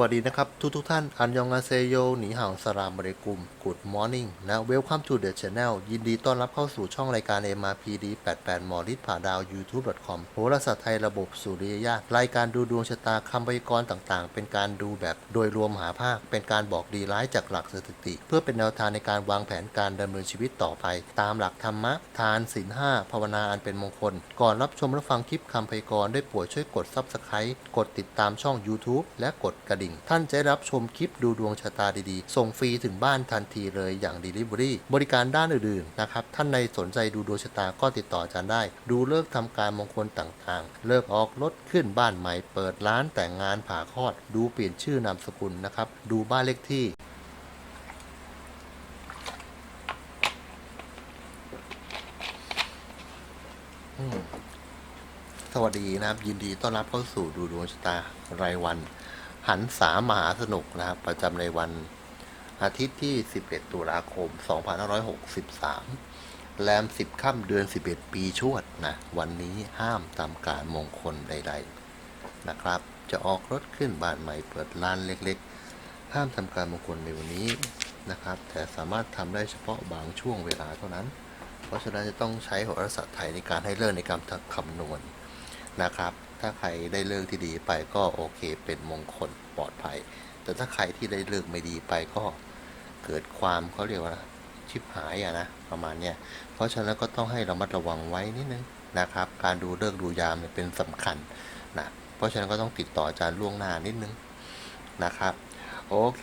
วัสดีนะครับ ทุกทุกท่าน อันยองอาเซโยหนีห่างสลามบริกุม Good Morning นะ Welcome to the channel ยินดีต้อนรับเข้าสู่ช่องรายการ MRPD 88 หมอลิศผ่าดาว YouTube.com โหราศาสตร์ไทยระบบสุริยญาตรายการดูดวงชะตาคำพยากรณ์ต่างๆ เป็นการดูแบบโดยรวมหาภาค เป็นการบอกดีร้ายจากหลักสถิติ เพื่อเป็นแนวทางในการวางแผนการดำเนินชีวิตต่อไป ตามหลักธรรมะ ทานศีลห้าภาวนาอันเป็นมงคล ก่อนรับชมและฟังคลิปคำพยากรณ์ได้โปรดช่วยกด Subscribe กดติดตามช่อง YouTube และกดกระดิ่ง ท่านจะได้รับชมคลิปดูดวงชะตาดีๆ ส่งฟรีถึงบ้านทันทีเลยอย่าง Delivery บริการด้านอื่นๆนะครับท่านในสนใจดูดวงชะตาก็ติดต่ออาจารย์ได้ ดูเลิกษ์ทำการมงคลต่างๆ เลิกออกรถขึ้นบ้านใหม่เปิดร้านแต่งงานผ่าคลอด ดูเปลี่ยนชื่อนามสกุลนะครับดูบ้านเลขที่สวัสดีนะครับ ยินดีต้อนรับเข้าสู่ดูดวงชะตารายวัน หันสามหาสนุกนะครับ ประจำในวัน อาทิตย์ที่ 11 ตุลาคม 2563 แรม 10 ค่ำเดือน 11 ปีชวดนะ วันนี้ห้ามทำการมงคลใด ๆ นะครับ จะออกรถขึ้นบ้านใหม่เปิดร้านเล็กๆ ห้ามทำการมงคลในวันนี้นะครับ แต่สามารถทำได้เฉพาะบางช่วงเวลาเท่านั้น เพราะฉะนั้นจะต้องใช้โหราศาสตร์ไทยในการให้เลิกในการคำนวณนะครับ ถ้าใครได้เลิกที่ดีไปก็โอเคเป็นมงคลปลอดภัย แต่ถ้าใครที่ได้เลิกไม่ดีไปก็เกิดความเขาเรียกว่าชิบหายอะนะประมาณเนี้ยเพราะฉะนั้นก็ต้องให้ระมัดระวังไว้นิดนึงนะครับ การดูเลิกดูยามเนี่ยเป็นสำคัญนะเพราะฉะนั้นก็ต้องติดต่ออาจารย์ล่วงหน้านิดนึงนะครับโอเค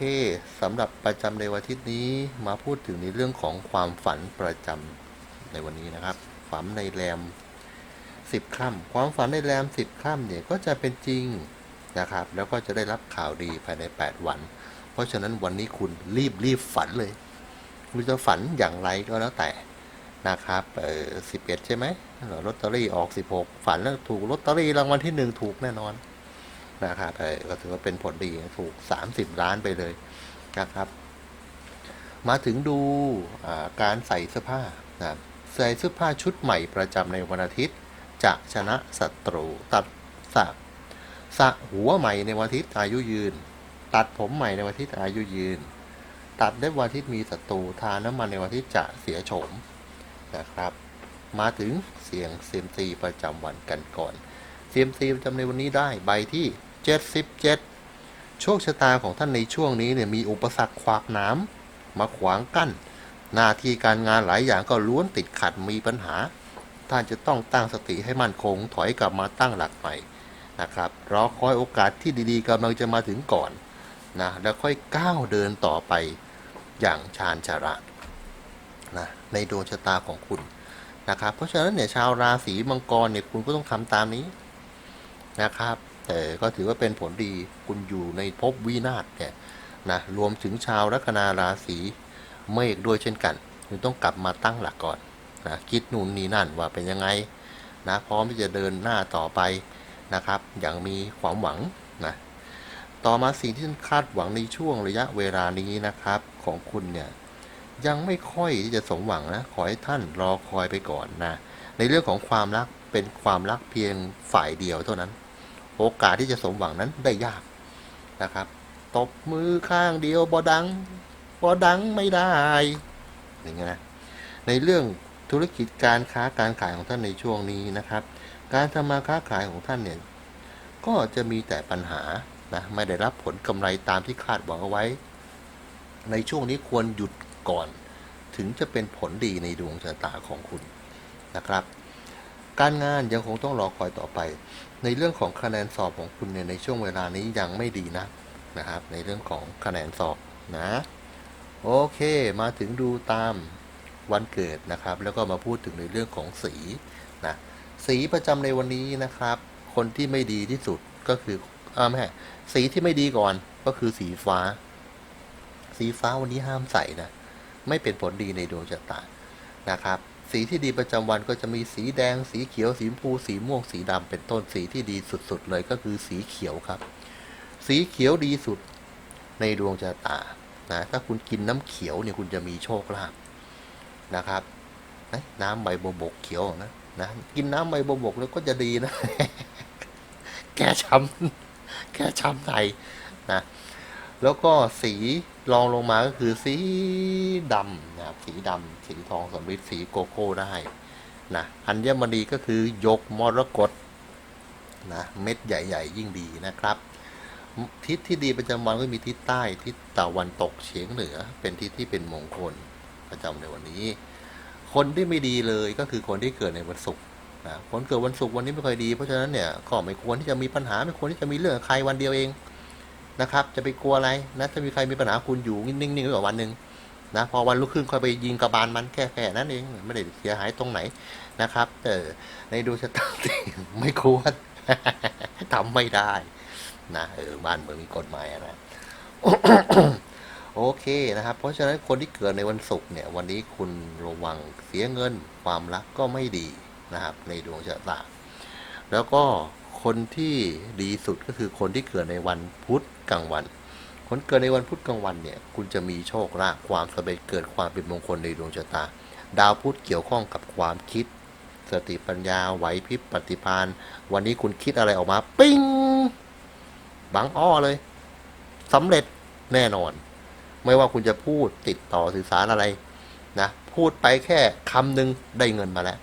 สำหรับประจำในวันอาทิตย์นี้มาพูดถึงในเรื่องของความฝันประจำในวันนี้นะครับ ฝันในแรมสิบค่ำความฝันในแรมสิบค่ำเนี่ยก็จะเป็นจริง นะครับ แล้วก็จะได้รับข่าวดีภายใน 8 วัน เพราะฉะนั้นวันนี้คุณรีบรีบฝันเลยคุณจะฝันอย่างไรก็แล้วแต่นะครับเออสิบเอ็ดใช่ไหมลอตเตอรี่ออกสิบหกฝันแล้วถูกลอตเตอรี่รางวัลที่หนึ่งถูกแน่นอนนะครับเออก็ถือว่าเป็นผลดีถูก 30 ล้านไปเลยนะครับ มาถึงดูการใส่เสื้อผ้านะใส่เสื้อผ้าชุดใหม่ประจำในวันอาทิตย์ จะชนะศัตรูตัดสระ สระหัวใหม่ในวันอาทิตย์อายุยืน ตัดผมใหม่ในวันอาทิตย์อายุยืน ตัดได้วันอาทิตย์มีศัตรูทาน้ำมันในวันอาทิตย์จะเสียโฉมนะครับ มาถึงเสียงเซียมซีประจำวันกันก่อนเซียมซีประจำในวันนี้ได้ใบที่ 77 โชคชะตาของท่านในช่วงนี้เนี่ยมีอุปสรรคขวากหน้ำมาขวางกั้น หน้าที่การงานหลายอย่างก็ล้วนติดขัดมีปัญหา ท่านจะต้องตั้งสติให้มั่นคงถอยกลับมาตั้งหลักใหม่ นะครับรอคอยโอกาสที่ดีๆกำลังจะมาถึงก่อนนะแล้วค่อยก้าวเดินต่อไปอย่างชาญฉลาดนะในดวงชะตาของคุณนะครับเพราะฉะนั้นเนี่ยชาวราศีมังกรเนี่ยคุณก็ต้องทำตามนี้นะครับแต่ก็ถือว่าเป็นผลดีคุณอยู่ในภพวินาศเนี่ยนะรวมถึงชาวลัคนาราศีเมษด้วยเช่นกันคุณต้องกลับมาตั้งหลักก่อนนะคิดนู่นนี่นั่นว่าเป็นยังไงนะพร้อมที่จะเดินหน้าต่อไป นะครับ อย่างมีความหวังนะต่อมาสิ่งที่ท่านคาดหวังในช่วงระยะเวลานี้นะครับ ของคุณเนี่ยยังไม่ค่อยที่จะสมหวังนะขอให้ท่านรอคอยไปก่อนนะในเรื่องของความรักเป็นความรักเพียงฝ่ายเดียวเท่านั้น โอกาสที่จะสมหวังนั้นได้ยากนะครับตบมือข้างเดียวบอดังบอดังไม่ได้อย่างเงี้ยนะในเรื่องธุรกิจการค้าการขายของท่านในช่วงนี้นะครับ การทำมาค้าขายของท่านเนี่ย ก็จะมีแต่ปัญหานะไม่ได้รับผลกำไรตามที่คาดหวังเอาไว้ ในช่วงนี้ควรหยุดก่อน ถึงจะเป็นผลดีในดวงชะตาของคุณนะครับ การงานยังคงต้องรอคอยต่อไป ในเรื่องของคะแนนสอบของคุณเนี่ยในช่วงเวลานี้ยังไม่ดีนะนะครับ ในเรื่องของคะแนนสอบนะโอเคมาถึงดูตามวันเกิดนะครับ แล้วก็มาพูดถึงในเรื่องของสีนะสีประจำในวันนี้นะครับ คนที่ไม่ดีที่สุดก็คืออ่าไม่สีที่ไม่ดีก่อนก็คือสีฟ้า สีฟ้าวันนี้ห้ามใส่นะ ไม่เป็นผลดีในดวงชะตานะครับ สีที่ดีประจำวันก็จะมีสีแดง สีเขียว สีชมพู สีม่วง สีดำเป็นต้นสีที่ดีสุด ๆ เลยก็คือสีเขียวครับ สีเขียวดีสุดในดวงชะตานะถ้าคุณกินน้ำเขียวเนี่ยคุณจะมีโชคลาภนะครับนะน้ำใบบัวบกเขียวนะ นะกินน้ำใบบัวบกแล้วก็จะดีนะ แก้ช้ำแก้ช้ำใจนะแล้วก็สีรองลงมาก็คือสีดำนะครับสีดำสีทองสำริดสีโกโก้ได้นะอัญมณีก็คือยกมรกตนะเม็ดใหญ่ ๆ ยิ่งดีนะครับ ทิศที่ดีประจำวันก็มีทิศใต้ทิศตะวันตกเฉียงเหนือ เป็นทิศที่เป็นมงคลประจำในวันนี้ คนที่ไม่ดีเลยก็คือคนที่เกิดในวันศุกร์นะคนเกิดวันศุกร์วันนี้ไม่ค่อยดี เพราะฉะนั้นเนี่ยก็ไม่ควรที่จะมีปัญหาไม่ควรที่จะมีเรื่องใครวันเดียวเองนะครับ จะไปกลัวอะไรนะถ้ามีใครมีปัญหาคุณอยู่นิ่งๆไว้ก่อนวันหนึ่งนะพอวันลุกขึ้นค่อยไปยิงกระบาลมันแค่แค่นั้นเองไม่ได้เสียหายตรงไหนนะครับ แต่ในดวงชะตาไม่ควรทำไม่ได้นะเออบ้านเมืองมีกฎหมายนะ โอเคนะครับ เพราะฉะนั้นคนที่เกิดในวันศุกร์เนี่ยวันนี้คุณระวังเสียเงิน ความรักก็ไม่ดีนะครับ ในดวงชะตา แล้วก็คนที่ดีสุดก็คือคนที่เกิดในวันพุธกลางวัน คนเกิดในวันพุธกลางวันเนี่ย คุณจะมีโชคลาภความสำเร็จเกิดความเป็นมงคลในดวงชะตา ดาวพุธเกี่ยวข้องกับความคิด สติปัญญาไหวพริบปฏิภาณวันนี้คุณคิดอะไรออกมา ปิ้งบังอ้อเลยสำเร็จแน่นอน ไม่ว่าคุณจะพูดติดต่อสื่อสารอะไรนะพูดไปแค่คำหนึ่งได้เงินมาแล้ว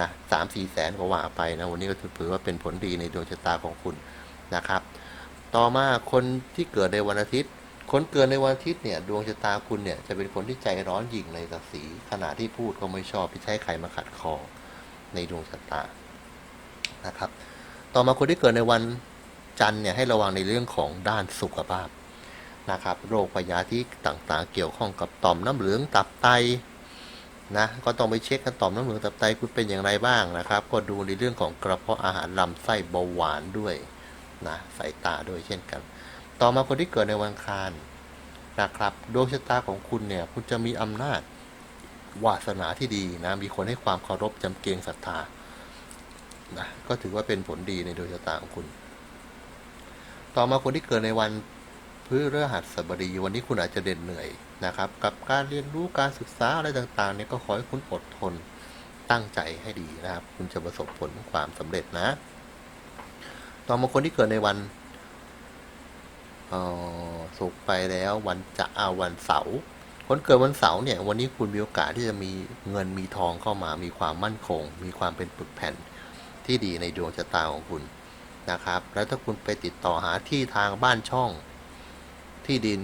นะสามสี่แสนก็ว่าไปนะวันนี้ก็ถือว่าเป็นผลดีในดวงชะตาของคุณนะครับ ต่อมาคนที่เกิดในวันอาทิตย์ คนเกิดในวันอาทิตย์เนี่ยดวงชะตาคุณเนี่ยจะเป็นคนที่ใจร้อนหยิ่งในศักดิ์ศรีขณะที่พูดก็ไม่ชอบที่ใช้ใครมาขัดคอในดวงชะตานะครับ ต่อมาคนที่เกิดในวันจันทร์เนี่ยให้ระวังในเรื่องของด้านสุขภาพ นะครับโรคพยาธิต่างๆ เกี่ยวข้องกับต่อมน้ำเหลืองตับไตนะก็ต้องไปเช็คกันต่อมน้ำเหลืองตับไตคุณเป็นอย่างไรบ้างนะครับ ก็ดูในเรื่องของกระเพาะอาหารลำไส้เบาหวานด้วยนะสายตาด้วยเช่นกัน ต่อมาคนที่เกิดในวันคารนะครับดวงชะตาของคุณเนี่ยคุณจะมีอำนาจวาสนาที่ดีนะมีคนให้ความเคารพจำเกรงศรัทธานะก็ถือว่าเป็นผลดีในดวงชะตาของคุณ ต่อมาคนที่เกิดในวันพ พฤหัสบดีวันนี้คุณอาจจะเด่นเหนื่อยนะครับ กับการเรียนรู้การศึกษาอะไรต่างๆเนี่ยก็ขอให้คุณอดทนตั้งใจให้ดีนะครับ คุณจะประสบผลความสำเร็จนะ ต่อมาคนที่เกิดในวันออสุกร์ไปแล้ววันจะเอาวันเสาร์คนเกิดวันเสาร์เนี่ย วันนี้คุณมีโอกาสที่จะมีเงินมีทองเข้ามา มีความมั่นคง มีความเป็นปึกแผ่นที่ดีในดวงชะตาของคุณนะครับ แล้วถ้าคุณไปติดต่อหาที่ทางบ้านช่อง ที่ดิน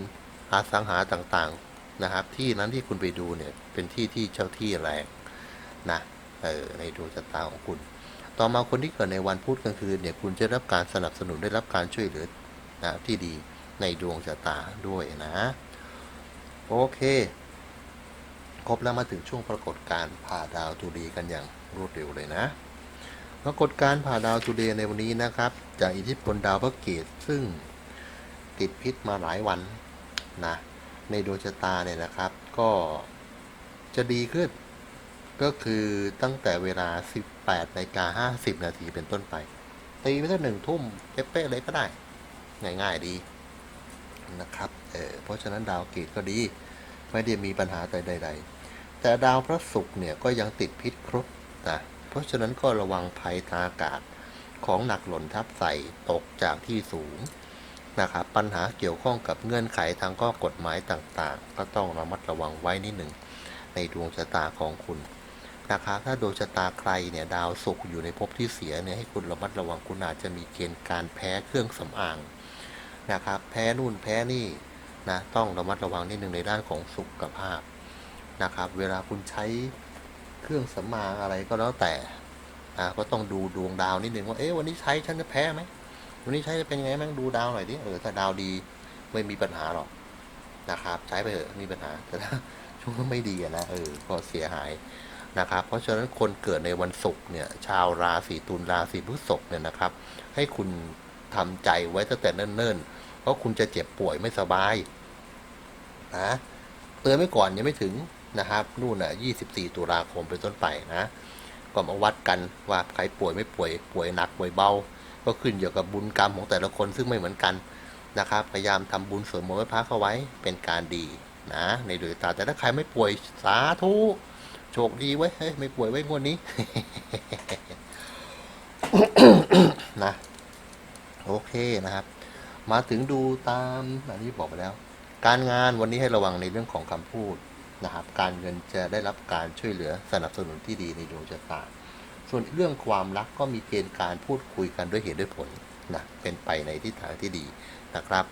อสังหาต่างๆนะครับ ที่นั้นที่คุณไปดูเนี่ยเป็นที่ที่เช่าที่แรงนะเออในดวงชะตาของคุณ ต่อมาคนที่เกิดในวันพุธกลางคืนเนี่ยคุณจะรับการสนับสนุนได้รับการช่วยเหลือนะที่ดีในดวงชะตาด้วยนะ โอเคครบแล้วมาถึงช่วงปรากฏการณ์ผ่าดาวตูดีกันอย่างรวดเร็วเลยนะปรากฏการณ์ผ่าดาวทูเดย์ในวันนี้นะครับ จากอิทธิพลดาวพระเกตซึ่ง ติดพิษมาหลายวันนะในดวงชะตาเนี่ยนะครับ ก็จะดีขึ้น ก็คือตั้งแต่เวลา 18นาฬิกา50 นาทีเป็นต้นไป ตีไปสักหนึ่งทุ่มเป๊ะเลยก็ได้ ง่ายๆดีนะครับเออเพราะฉะนั้นดาวเกตก็ดี ไม่ได้มีปัญหาใดๆ แต่ดาวพระศุกร์เนี่ยก็ยังติดพิษครบนะเพราะฉะนั้นก็ระวังภัยทางอากาศของหนักหล่นทับใส่ตกจากที่สูง นะครับปัญหาเกี่ยวข้องกับเงื่อนไขทางข้อกฎหมายต่างๆ ก็ต้องระมัดระวังไว้นิดหนึ่งในดวงชะตาของคุณนะครับถ้าดวงชะตาใครเนี่ยดาวศุกร์อยู่ในภพที่เสียเนี่ยให้คุณระมัดระวังคุณอาจจะมีเกณฑ์การแพ้เครื่องสำอางนะครับแพ้นู่นแพ้นี่นะต้องระมัดระวังนิดหนึ่งในด้านของสุขภาพนะครับ เวลาคุณใช้เครื่องสำอางอะไรก็แล้วแต่ก็ต้องดูดวงดาวนิดหนึ่งว่าเอ๊ะวันนี้ใช้ฉันจะแพ้ไหม วันนี้ใช้จะเป็นยังไงมั้งดูดาวหน่อยดิเออถ้าดาวดีไม่มีปัญหาหรอกนะครับ ใช้ไปเถอะมีปัญหา แต่ถ้าช่วงไม่ดีนะเออก็เสียหายนะครับ เพราะฉะนั้นคนเกิดในวันศุกร์เนี่ย ชาวราศีตุลราศีพฤษภเนี่ยนะครับ ให้คุณทำใจไว้ตั้งแต่เนิ่นๆ เพราะคุณจะเจ็บป่วยไม่สบายนะเตือนไว้ก่อนยังไม่ถึงนะครับนู่นน่ะ24 ตุลาคมเป็นต้นไปนะ ก็มาวัดกันว่าใครป่วยไม่ป่วยป่วยหนักป่วยเบา ก็ขึ้นอยู่กับบุญกรรมของแต่ละคนซึ่งไม่เหมือนกันนะครับ พยายามทำบุญสวดมนต์ไหว้พระเข้าไว้เป็นการดีนะในดวงตาแต่ถ้าใครไม่ป่วยสาธุโชคดีไว้เฮ้ยไม่ป่วยไว้งวดนี้นะโอเคนะครับ มาถึงดูตามอันนี้บอกไปแล้ว การงานวันนี้ให้ระวังในเรื่องของคำพูดนะครับ การเงินจะได้รับการช่วยเหลือสนับสนุนที่ดีในดวงชะตา ส่วนเรื่องความรักก็มีเกณฑ์การพูดคุยกันด้วยเหตุด้วยผลนะเป็นไปในทิศทางที่ดีนะครับ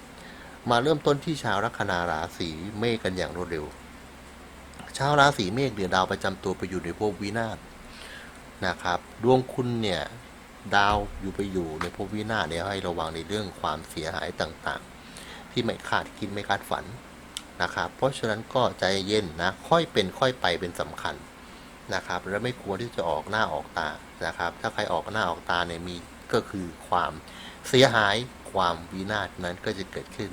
มาเริ่มต้นที่ชาวลัคนาราศีเมษกันอย่างรวดเร็ว ชาวราศีเมษเนี่ยดาวประจำตัวไปอยู่ในภพวินาศนะครับดวงคุณเนี่ยดาวอยู่ไปอยู่ในภพวินาศเนี่ยให้ระวังในเรื่องความเสียหายต่างๆ ที่ไม่คาดคิดไม่คาดฝันนะครับ เพราะฉะนั้นก็ใจเย็นนะค่อยเป็นค่อยไปเป็นสำคัญ นะครับและไม่ควรที่จะออกหน้าออกตานะครับ ถ้าใครออกหน้าออกตาเนี่ยมีก็คือความเสียหายความวินาศนั้นก็จะเกิดขึ้น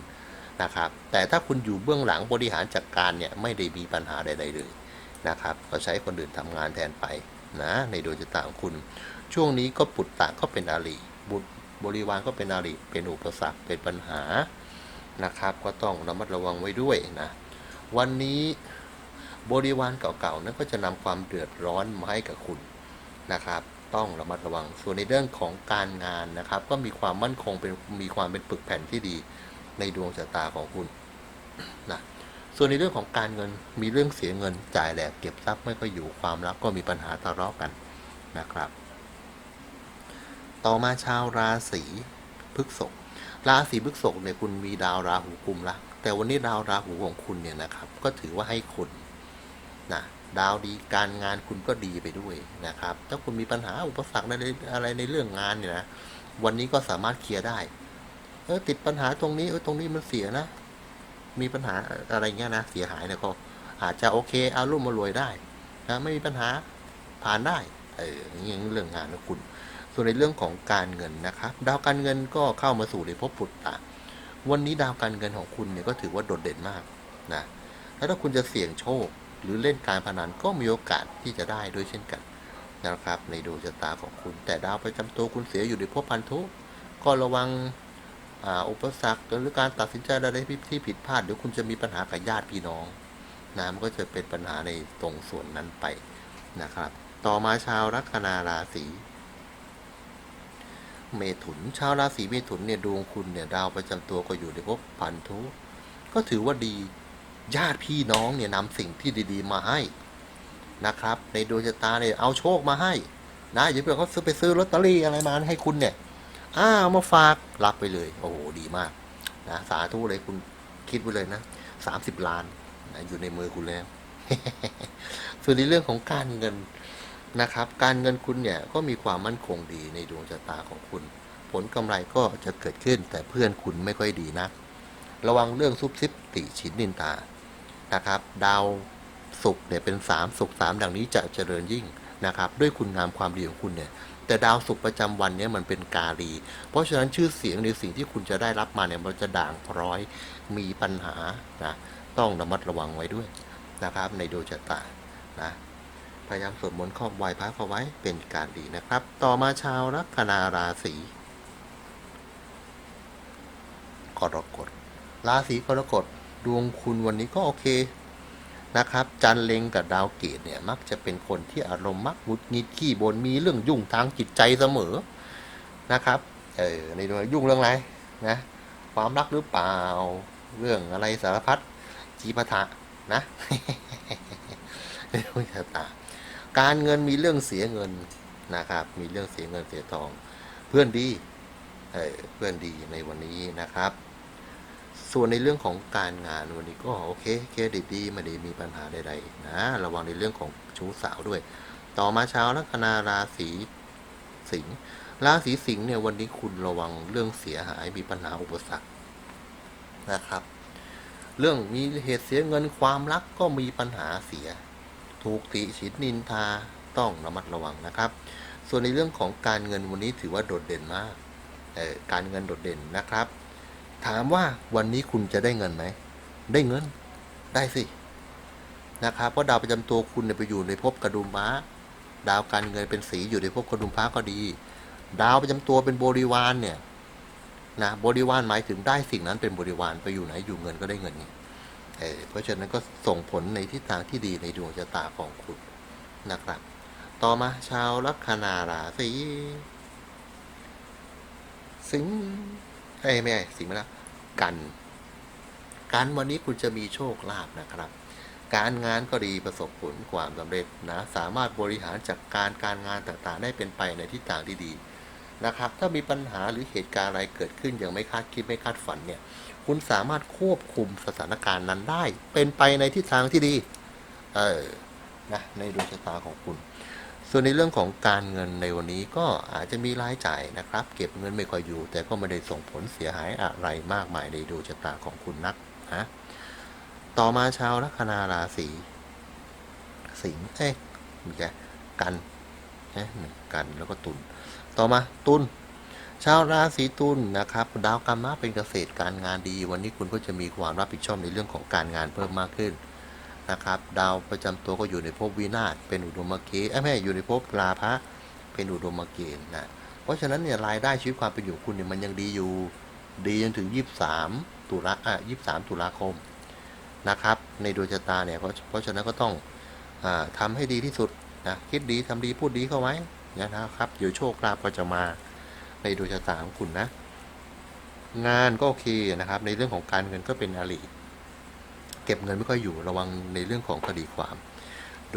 นะครับ แต่ถ้าคุณอยู่เบื้องหลังบริหารจัดการเนี่ยไม่ได้มีปัญหาใดๆเลยนะครับก็ใช้คนอื่นทำงานแทนไปนะในดวงชะตาของคุณ ช่วงนี้ก็ปุตตะก็เป็นอาลีบุตรบริวารก็เป็นอาลีเป็นอุปสรรคเป็นปัญหานะครับ ก็ต้องระมัดระวังไว้ด้วยนะวันนี้ บริวารเก่าๆนั้นก็จะนำความเดือดร้อนมาให้กับคุณนะครับ ต้องระมัดระวัง ส่วนในเรื่องของการงานนะครับ ก็มีความมั่นคงเป็นมีความเป็นปึกแผ่นที่ดีในดวงชะตาของคุณนะส่วนในเรื่องของการเงินมีเรื่องเสียเงินจ่ายแหลกเก็บทรัพย์ไม่ก็อยู่ความรักก็มีปัญหาทะเลาะกันนะครับ ต่อมาชาวราศีพฤษภราศีพฤษภเนี่ยคุณมีดาวราหูกุมละแต่วันนี้ดาวราหูของคุณเนี่ยนะครับ ก็ถือว่าให้คุณ นะดาวดีการงานคุณก็ดีไปด้วยนะครับ ถ้าคุณมีปัญหาอุปสรรคอะไรอะไรในเรื่องงานเนี่ยนะวันนี้ก็สามารถเคลียร์ได้เออติดปัญหาตรงนี้เออตรงนี้มันเสียนะ มีปัญหาอะไรเงี้ยนะเสียหายเนี่ยก็อาจจะโอเคเอารุ่มมารวยได้นะไม่มีปัญหาผ่านได้เอออย่างนี้เรื่องงานนะคุณ ส่วนในเรื่องของการเงินนะครับ ดาวการเงินก็เข้ามาสู่ในภพปุตตะวันนี้ดาวการเงินของคุณเนี่ยก็ถือว่าโดดเด่นมากนะแล้วถ้าคุณจะเสี่ยงโชค หรือเล่นการพนันก็มีโอกาสที่จะได้ด้วยเช่นกันนะครับ ในดวงชะตาของคุณ แต่ดาวประจำตัวคุณเสียอยู่ในภพพันธุก็ระวังอุปสรรคหรือการตัดสินใจอะไรที่ผิดพลาดเดี๋ยวคุณจะมีปัญหากับญาติพี่น้องนะมันก็จะเป็นปัญหาในตรงส่วนนั้นไปนะครับ ต่อมาชาวลัคนาราศีเมถุน ชาวราศีเมถุนเนี่ยดวงคุณเนี่ยดาวประจำตัวก็อยู่ในภพพันธุก็ถือว่าดี ญาติพี่น้องเนี่ยนำสิ่งที่ดีๆมาให้นะครับ ในดวงชะตาเนี่ยเอาโชคมาให้ นะอย่าเพิ่งเขาซื้อไปซื้อลอตเตอรี่อะไรมาให้คุณเนี่ยอ้าวมาฝากรับไปเลย โอ้โหดีมากนะสาธุเลยคุณคิดไว้เลยนะสามสิบล้านนะอยู่ในมือคุณแล้ว ส่วนในเรื่องของการเงินนะครับ การเงินคุณเนี่ยก็มีความมั่นคงดีในดวงชะตาของคุณ ผลกำไรก็จะเกิดขึ้นแต่เพื่อนคุณไม่ค่อยดีนักระวังเรื่องซุบซิบติฉินนินตา นะครับ ดาวศุกร์เนี่ยเป็นสามศุกร์สามดังนี้จะเจริญยิ่งนะครับ ด้วยคุณงามความดีของคุณเนี่ยแต่ดาวศุกร์ประจำวันเนี้มันเป็นกาลี เพราะฉะนั้นชื่อเสียงในสิ่งที่คุณจะได้รับมาเนี่ยมันจะด่างพร้อยมีปัญหานะต้องระมัดระวังไว้ด้วยนะครับ ในดวงชะตานะพยายามสวดมนต์ข้อบไหวพระเข้าไว้เป็นการดีนะครับ ต่อมาชาวลัคนาราศีกรกฎราศีกรกฎ ดวงคุณวันนี้ก็โอเคนะครับจันเลงกับดาวเกตเนี่ยมักจะเป็นคนที่อารมณ์มักหงุดหงิดขี้บนมีเรื่องยุ่งทางจิตใจเสมอนะครับเออในดวงยุ่งเรื่องอะไรนะความรักหรือเปล่าเรื่องอะไรสารพัดจีปะทะนะในดวงชะตาการเงินมีเรื่องเสียเงินนะครับ มีเรื่องเสียเงินเสียทอง เพื่อนดีเออเพื่อนดีในวันนี้นะครับ ส่วนในเรื่องของการงานวันนี้ก็โอเคเครดิตดีไม่ได้มีปัญหาใดๆนะระวังในเรื่องของชู้สาวด้วย ต่อมาเช้าลัคนาราศีสิงห์ราศีสิงห์เนี่ยวันนี้คุณระวังเรื่องเสียหายมีปัญหาอุปสรรคนะครับ เรื่องมีเหตุเสียเงินความรักก็มีปัญหาเสีย ถูกติฉินนินทาต้องระมัดระวังนะครับ ส่วนในเรื่องของการเงินวันนี้ถือว่าโดดเด่นมากการเงินโดดเด่นนะครับ ถามว่าวันนี้คุณจะได้เงินไหม ได้เงิน ได้สิ นะครับ เพราะดาวประจำตัวคุณเนี่ยไปอยู่ในภพกระดุมม้า ดาวการเงินเป็นสีอยู่ในภพกระดุมพ้าก็ดี ดาวประจำตัวเป็นบริวารเนี่ย นะ บริวารหมายถึงได้สิ่งนั้นเป็นบริวารไปอยู่ไหนอยู่เงินก็ได้เงินไงเออเพราะฉะนั้นก็ส่งผลในทิศทางที่ดีในดวงชะตาของคุณนะครับ ต่อมาชาวลัคนาราศีสิงห์ เอ้ไม่ใช่สิงห์มาแล้วกันการวันนี้คุณจะมีโชคลาภนะครับ การงานก็ดีประสบผลความสำเร็จนะสามารถบริหารจัดการการงานต่างๆ ได้เป็นไปในทิศทางที่ดีนะครับ ถ้ามีปัญหาหรือเหตุการณ์อะไรเกิดขึ้นอย่างไม่คาดคิดไม่คาดฝันเนี่ย คุณสามารถควบคุมสถานการณ์นั้นได้ เป็นไปในทิศทางที่ดี เออนะในดวงชะตาของคุณ ส่วนในเรื่องของการเงินในวันนี้ก็อาจจะมีรายจ่ายนะครับ เก็บเงินไม่ค่อยอยู่ แต่ก็ไม่ได้ส่งผลเสียหายอะไรมากมายในดวงชะตาของคุณนักนะต่อมาชาวลัคนาราศีสิงห์เอ๊ะมีแกกันเอ๊ะหนึ่งกันแล้วก็ตุลต่อมาตุลชาวราศีตุลนะครับ ดาวกรรมะเป็นเกษตรการงานดี วันนี้คุณก็จะมีความรับผิดชอบในเรื่องของการงานเพิ่มมากขึ้น นะครับ ดาวประจำตัวก็อยู่ในภพวินาศเป็นอุดมเกณฑ์เอ้ยไม่อยู่ในภพราพะเป็นอุดมเกณฑ์นะเพราะฉะนั้นเนี่ยรายได้ชีวิตความเป็นอยู่คุณเนี่ยมันยังดีอยู่ดีจนถึง 23 ตุลาอะ23 ตุลาคมนะครับ ในดวงชะตาเนี่ยเพราะเพราะฉะนั้นก็ต้องอาทำให้ดีที่สุดนะคิดดีทำดีพูดดีเข้าไว้นะครับเดี๋ยวโชคลาภก็จะมาในดวงชะตาของคุณนะ งานก็โอเคนะครับ ในเรื่องของการเงินก็เป็นอริ เก็บเงินไม่ค่อยอยู่ระวังในเรื่องของคดีความ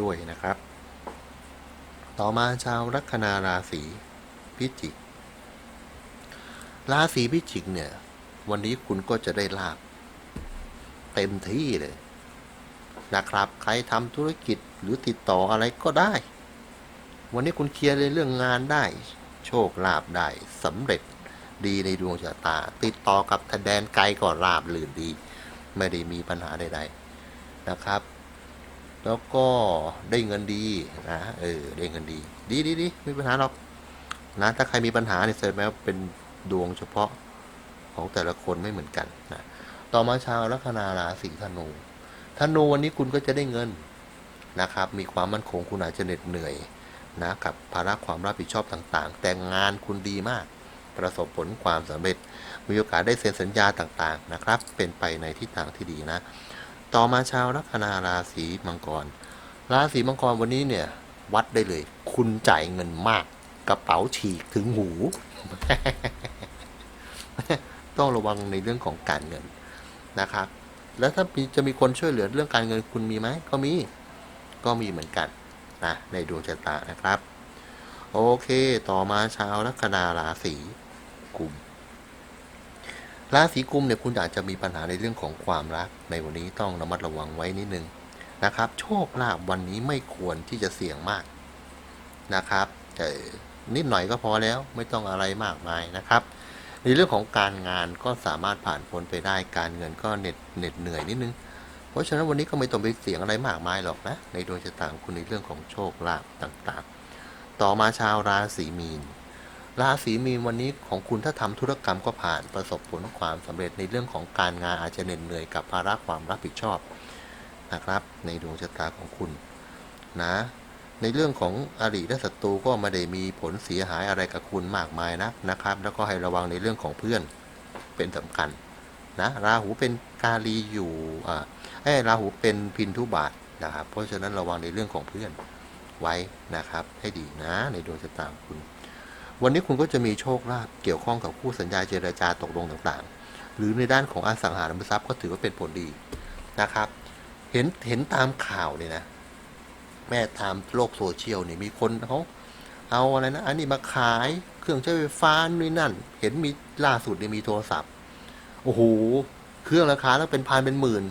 ด้วยนะครับ ต่อมาชาวลัคนาราศีพิจิก ราศีพิจิกเนี่ย วันนี้คุณก็จะได้ลาบเต็มที่เลยนะครับ ใครทำธุรกิจหรือติดต่ออะไรก็ได้ วันนี้คุณเคลียร์ในเรื่องงานได้ โชคลาภได้สำเร็จดีในดวงชะตา ติดต่อกับแดนไกลก็ลาบลื่นดี ไม่ได้มีปัญหาใดๆนะครับ แล้วก็ได้เงินดีนะเออได้เงินดี ดีดีดีไม่มีปัญหาหรอกนะถ้าใครมีปัญหาเนี่ยแสดงว่าเป็นดวงเฉพาะของแต่ละคนไม่เหมือนกันนะต่อมาชาวลัคนาราศีธนูธนูวันนี้คุณก็จะได้เงินนะครับ มีความมั่นคงคุณอาจจะเหน็ดเหนื่อยนะกับภาระความรับผิดชอบต่างๆ แต่งานคุณดีมาก ประสบผลความสำเร็จ มีโอกาสได้เซ็นสัญญาต่างๆนะครับ เป็นไปในทิศทางที่ดีนะ ต่อมาชาวลัคนาราศีมังกร ราศีมังกรวันนี้เนี่ยวัดได้เลย คุณจ่ายเงินมาก กระเป๋าฉีกถึงหู ต้องระวังในเรื่องของการเงินนะครับ แล้วถ้าจะมีคนช่วยเหลือเรื่องการเงินคุณมีไหมก็มีก็มีเหมือนกันนะในดวงชะตานะครับ โอเค ต่อมาชาวลัคนาราศี ราศีกุมเนี่ยคุณอาจจะมีปัญหาในเรื่องของความรัก ในวันนี้ต้องระมัดระวังไว้นิดนึงนะครับ โชคลาภวันนี้ไม่ควรที่จะเสี่ยงมากนะครับแต่นิดหน่อยก็พอแล้วไม่ต้องอะไรมากมายนะครับ ในเรื่องของการงานก็สามารถผ่านพ้นไปได้การเงินก็เหน็ดเหน็ดเหนื่อยนิดนึง เพราะฉะนั้นวันนี้ก็ไม่ต้องไปเสี่ยงอะไรมากมายหรอกนะในดวงชะตาของคุณในเรื่องของโชคลาภต่างๆ ต่อมาชาวราศีมีน ราศีมีนวันนี้ของคุณถ้าทำธุรกรรมก็ผ่านประสบผลความสำเร็จในเรื่องของการงานอาจจะเหน็ดเหนื่อยกับภาระความรับผิดชอบนะครับ ในดวงชะตาของคุณนะในเรื่องของอริและศัตรูก็ไม่ได้มีผลเสียหายอะไรกับคุณมากมายนะนะครับ แล้วก็ให้ระวังในเรื่องของเพื่อนเป็นสำคัญนะราหูเป็นกาลีอยู่อ่าเอ้ราหูเป็นพินทุบาทนะครับ เพราะฉะนั้นระวังในเรื่องของเพื่อนไว้นะครับ ให้ดีนะในดวงชะตาของคุณ วันนี้คุณก็จะมีโชคลาภเกี่ยวข้องกับคู่สัญญาเจรจาตกลงต่างๆ หรือในด้านของอสังหาริมทรัพย์ก็ถือว่าเป็นผลดีนะครับ เห็นเห็นตามข่าวเนี่ยนะ แม่ตามโลกโซเชียลเนี่ยมีคนเขาเอาอะไรนะ อันนี้มาขายเครื่องใช้ไฟฟ้านี่นั่น เห็นมีล่าสุดเนี่ยมีโทรศัพท์ โอ้โห เครื่องราคาแล้วเป็นพันเป็นหมื่น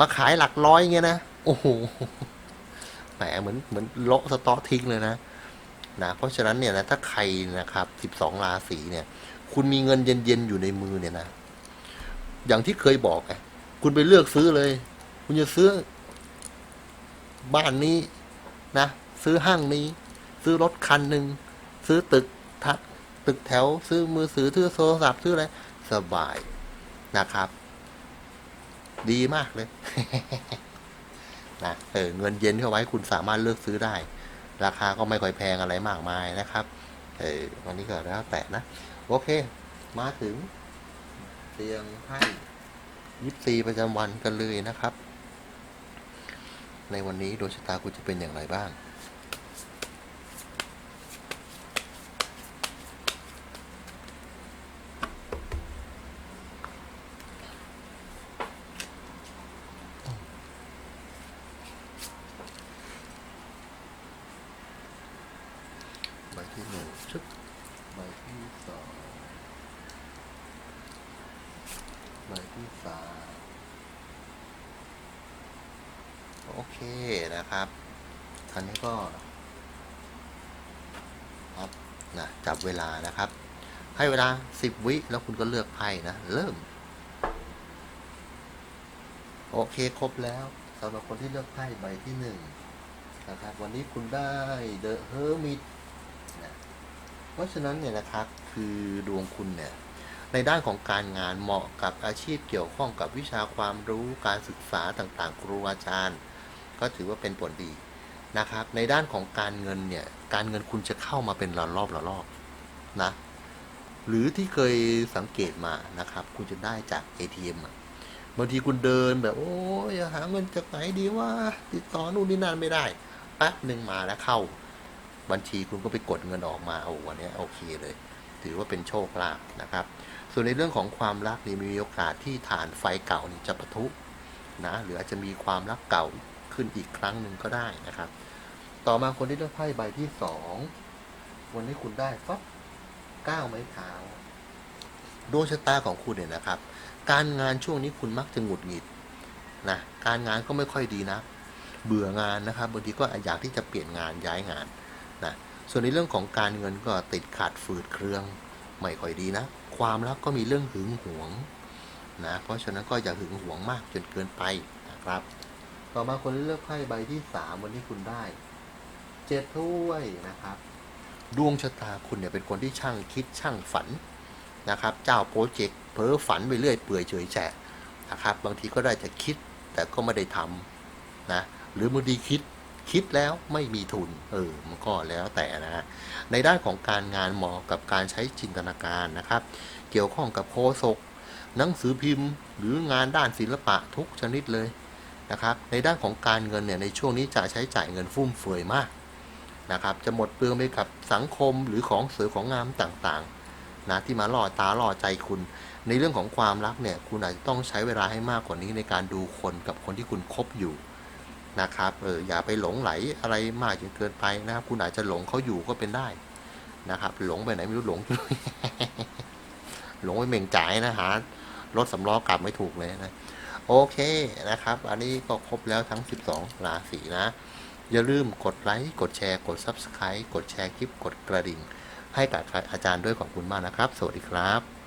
มาขายหลักร้อยเงี้ยนะ โอ้โห แหมเหมือนเหมือนโละสต็อกทิ้งเลยนะ นะเพราะฉะนั้นเนี่ยนะถ้าใครนะครับสิบองราศีเนี่ย คุณมีเงินเย็นๆอยู่ในมือเนี่ยนะ อย่างที่เคยบอกไงคุณไปเลือกซื้อเลย คุณจะซื้อ บ้านนี้นะซื้อห้างนี้ ซื้อรถคันหนึ่งซื้อตึกทัตึกแถว ซื้อมือถือซื้อโทรศัพท์ซื้ออะไรสบายนะครับ ดีมากเลยนะเออเงินเย็นเข้าไว้คุณสามารถเลือกซื้อได้ ราคาก็ไม่ค่อยแพงอะไรมากมายนะครับเออวันนี้ก็แล้วแต่นะ โอเค มาถึงเตียงให้ยิปซีประจำวันกันเลยนะครับ ในวันนี้ดวงชะตาคุณจะเป็นอย่างไรบ้าง ที่หนึ่งชึบใบที่สองใบที่สามโอเค นะครับคราวนี้ก็ครับนะจับเวลานะครับ ให้เวลา 10 วิแล้วคุณก็เลือกไพ่นะ เริ่ม โอเคครบแล้วสำหรับคนที่เลือกไพ่ใบที่หนึ่งนะครับ วันนี้คุณได้ The Hermit นะเพราะฉะนั้นเนี่ยนะครับคือดวงคุณเนี่ยในด้านของการงานเหมาะกับอาชีพเกี่ยวข้องกับวิชาความรู้การศึกษาต่างๆ ครูอาจารย์ ก็ถือว่าเป็นผลดีนะครับ ในด้านของการเงินเนี่ย การเงินคุณจะเข้ามาเป็นระลอกระลอกนะ หรือที่เคยสังเกตมานะครับ คุณจะได้จาก ATM อะบางทีคุณเดินแบบโอ้ยหาเงินจากไหนดีว่า ติดต่อนู่นนี่นั่นไม่ได้แป๊บหนึ่งมาแล้วเข้า บัญชีคุณก็ไปกดเงินออกมาโอ้วันนี้โอเคเลย ถือว่าเป็นโชคลาภนะครับ ส่วนในเรื่องของความรักนี่มีโอกาสที่ฐานไฟเก่านี่จะปะทุนะหรืออาจจะมีความรักเก่า ขึ้นอีกครั้งหนึ่งก็ได้นะครับ ต่อมาคนที่เลือกไพ่ใบที่สองวันนี้คุณได้ฟับเก้าไม้เท้าดวงชะตาของคุณเนี่ยนะครับ การงานช่วงนี้คุณมักจะหงุดหงิดนะการงานก็ไม่ค่อยดีนะ เบื่องานนะครับบางทีก็อยากที่จะเปลี่ยนงานย้ายงานนะส่วนในเรื่องของการเงินก็ติดขัดฝืดเครื่องไม่ค่อยดีนะ ความรักก็มีเรื่องหึงหวงนะเพราะฉะนั้นก็อย่าหึงหวงมากจนเกินไปนะครับ ต่อมาคนที่เลือกไพ่ใบที่สามวันนี้คุณได้เจ็ดถ้วยนะครับ ดวงชะตาคุณเนี่ยเป็นคนที่ช่างคิดช่างฝันนะครับ เจ้าโปรเจกต์เพ้อฝันไปเรื่อยเปื่อยเฉยแฉะนะครับ บางทีก็ได้จะคิดแต่ก็ไม่ได้ทำนะหรือบางทีคิดคิดแล้วไม่มีทุน เออ มันก็แล้วแต่นะฮะ ในด้านของการงานเหมาะกับการใช้จินตนาการนะครับ เกี่ยวข้องกับโคศก หนังสือพิมพ์ หรืองานด้านศิลปะทุกชนิดเลย นะครับในด้านของการเงินเนี่ยในช่วงนี้จะใช้จ่ายเงินฟุ่มเฟือยมากนะครับจะหมดเปลืองไปกับสังคมหรือของสวยของงามต่างๆนะที่มาหล่อตาหล่อใจคุณ ในเรื่องของความรักเนี่ยคุณอาจจะต้องใช้เวลาให้มากกว่านี้ในการดูคนกับคนที่คุณคบอยู่นะครับเอออย่าไปหลงไหลอะไรมากจนเกินไปนะครับ คุณอาจจะหลงเขาอยู่ก็เป็นได้นะครับ หลงไปไหนไม่รู้หลงหลงไปเม่งจ่ายนะหารถสำล้อกลับไม่ถูกเลยนะ โอเคนะครับ อันนี้ก็ครบแล้วทั้ง 12 ราศีนะ อย่าลืมกดไลค์ กดแชร์ กด Subscribe กดแชร์คลิป กดกระดิ่ง ให้กับอาจารย์ด้วยขอบคุณมากนะครับ สวัสดีครับ